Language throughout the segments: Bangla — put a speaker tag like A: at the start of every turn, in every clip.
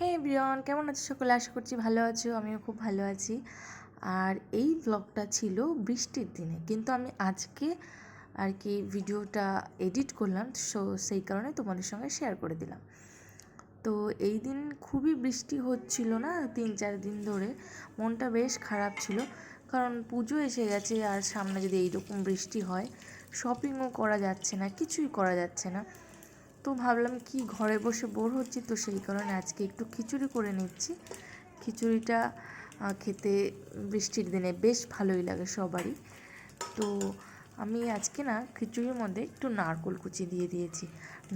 A: হে ব্রিয়ন কেমন আছো সকলে? আশা করছি ভালো আছো, আমিও খুব ভালো আছি। আর এই ব্লগটা ছিল বৃষ্টির দিনে, কিন্তু আমি আজকে আর কি ভিডিওটা এডিট করলাম সো সেই কারণে তোমাদের সঙ্গে শেয়ার করে দিলাম। তো এই দিন খুবই বৃষ্টি হচ্ছিল না, তিন চার দিন ধরে। মনটা বেশ খারাপ ছিল, কারণ পুজো এসে গেছে আর সামনে যদি এইরকম বৃষ্টি হয় শপিংও করা যাচ্ছে না, কিছুই করা যাচ্ছে না। তো ভাবলাম কি ঘরে বসে বোর হচ্ছি তো সেই কারণে আজকে একটু খিচুড়ি করে নিচ্ছি। খিচুড়িটা খেতে বৃষ্টির দিনে বেশ ভালোই লাগে সবারই। তো আমি আজকে না খিচুড়ির মধ্যে একটু নারকোল কুচি দিয়ে দিয়েছি।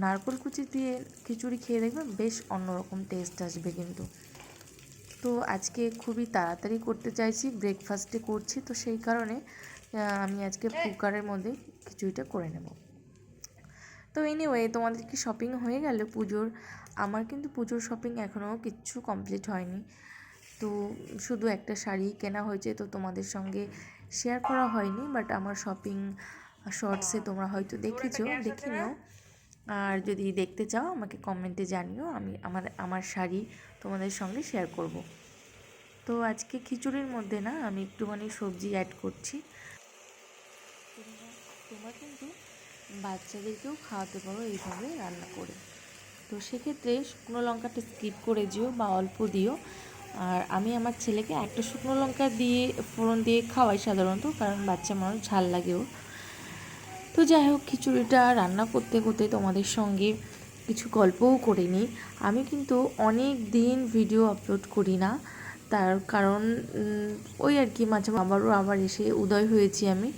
A: নারকোল কুচি দিয়ে খিচুড়ি খেয়ে দেখবেন বেশ অন্যরকম টেস্ট আসবে কিন্তু। তো আজকে খুবই তাড়াতাড়ি করতে চাইছি ব্রেকফাস্টে করছি তো সেই কারণে আমি আজকে কুকারের মধ্যে খিচুড়িটা করে নেব। তো এনিওয়ে তোমাদের কি শপিং হয়ে গেল পুজোর? আমার কিন্তু পুজোর শপিং এখনও কিচ্ছু কমপ্লিট হয়নি। তো শুধু একটা শাড়ি কেনা হয়েছে, তো তোমাদের সঙ্গে শেয়ার করা হয়নি বাট আমার শপিং শর্টসে তোমরা হয়তো দেখেছ, দেখে নিও। আর যদি দেখতে চাও, আমাকে কমেন্টে জানিও, আমি আমার আমার শাড়ি তোমাদের সঙ্গে শেয়ার করব। তো আজকে খিচুড়ির মধ্যে না, আমি একটুখানি সবজি অ্যাড করছি। তোমরা কিন্তু বাচ্চাদেরকেও খাওয়াতে পারো এইভাবে রান্না করে। তো সেক্ষেত্রে শুকনো লঙ্কাটা স্কিপ করে দিও বা অল্প দিও। আর আমি আমার ছেলেকে একটা শুকনো লঙ্কা দিয়ে ফোড়ন দিয়ে খাওয়াই সাধারণত, কারণ বাচ্চা মানুষ ঝাল লাগেও তো যাই হোক, খিচুড়িটা রান্না করতে করতে তোমাদের সঙ্গে কিছু গল্পও করে নিই। আমি কিন্তু অনেক দিন ভিডিও আপলোড করি না, তার কারণ ওই আর কি মাঝে আবারও আবার এসে উদয় হয়েছি আমি।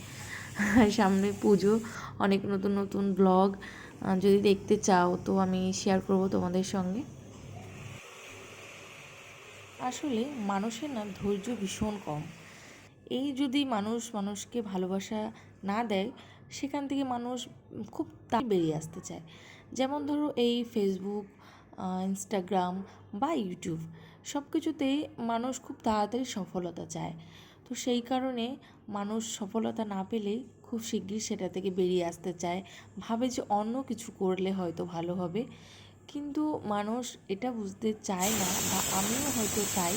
A: সামনে পুজো, অনেক নতুন নতুন ব্লগ যদি দেখতে চাও তো আমি শেয়ার করব তোমাদের সঙ্গে। আসলে মানুষের না ধৈর্য ভীষণ কম। এই যদি মানুষ মানুষকে ভালোবাসা না দেয়, সেখান থেকে মানুষ খুব তা বেরিয়ে আসতে চায়। যেমন ধরো এই ফেসবুক ইনস্টাগ্রাম বা ইউটিউব সব কিছুতেই মানুষ খুব তাড়াতাড়ি সফলতা চায়। তো সেই কারণে মানুষ সফলতা না পেলেই খুব শিগগির সেটা থেকে বেরিয়ে আসতে চায়। ভাবে যে অন্য কিছু করলে হয়তো ভালো হবে। কিন্তু মানুষ এটা বুঝতে চায় না বা আমিও হয়তো চাই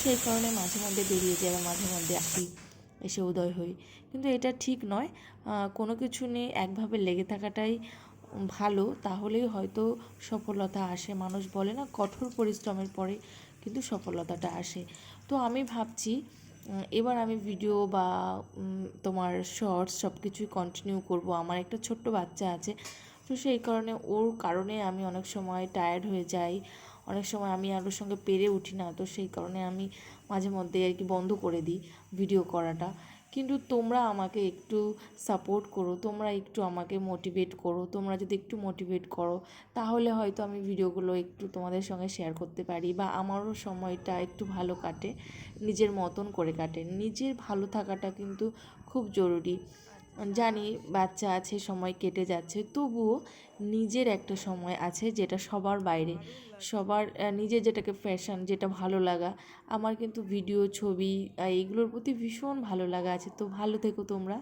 A: সেই কারণে মাঝে মধ্যে বেরিয়ে যায় বা মাঝে মধ্যে আসি, এসে উদয় হই। কিন্তু এটা ঠিক নয়। কোনো কিছু নিয়ে একভাবে লেগে থাকাটাই ভালো। তাহলেই হয়তো সফলতা আসে। মানুষ বলে না, কঠোর পরিশ্রমের পরে কিন্তু সফলতাটা আসে। তো আমি ভাবছি এবার আমি ভিডিও বা তোমার শর্টস সব কিছুই কন্টিনিউ করব। আমার একটা ছোট্ট বাচ্চা আছে, তো সেই কারণে ওর কারণে আমি অনেক সময় টায়ার্ড হয়ে যাই। অনেক সময় আমি আর ওর সঙ্গে পেরে উঠি না, তো সেই কারণে আমি মাঝে মধ্যে আর কি বন্ধ করে দিই ভিডিও করাটা। কিন্তু তোমরা আমাকে একটু সাপোর্ট করো, তোমরা একটু আমাকে মোটিভেট করো, তোমরা যদি একটু মোটিভেট করো, তাহলে হয়তো আমি ভিডিওগুলো একটু তোমাদের সঙ্গে শেয়ার করতে পারি বা আমারও সময়টা একটু ভালো কাটে, নিজের মতন করে কাটে। নিজের ভালো থাকাটা কিন্তু খুব জরুরি। জানি বাচ্চা আছে, সময় কেটে যাচ্ছে, তবুও নিজের একটা সময় আছে যেটা সবার বাইরে। সবার নিজের যেটাকে ফ্যাশন যেটা ভালো লাগা। আমার কিন্তু ভিডিও ছবি এইগুলোর প্রতি ভীষণ ভালো লাগা আছে। তো ভালো থেকো তোমরা।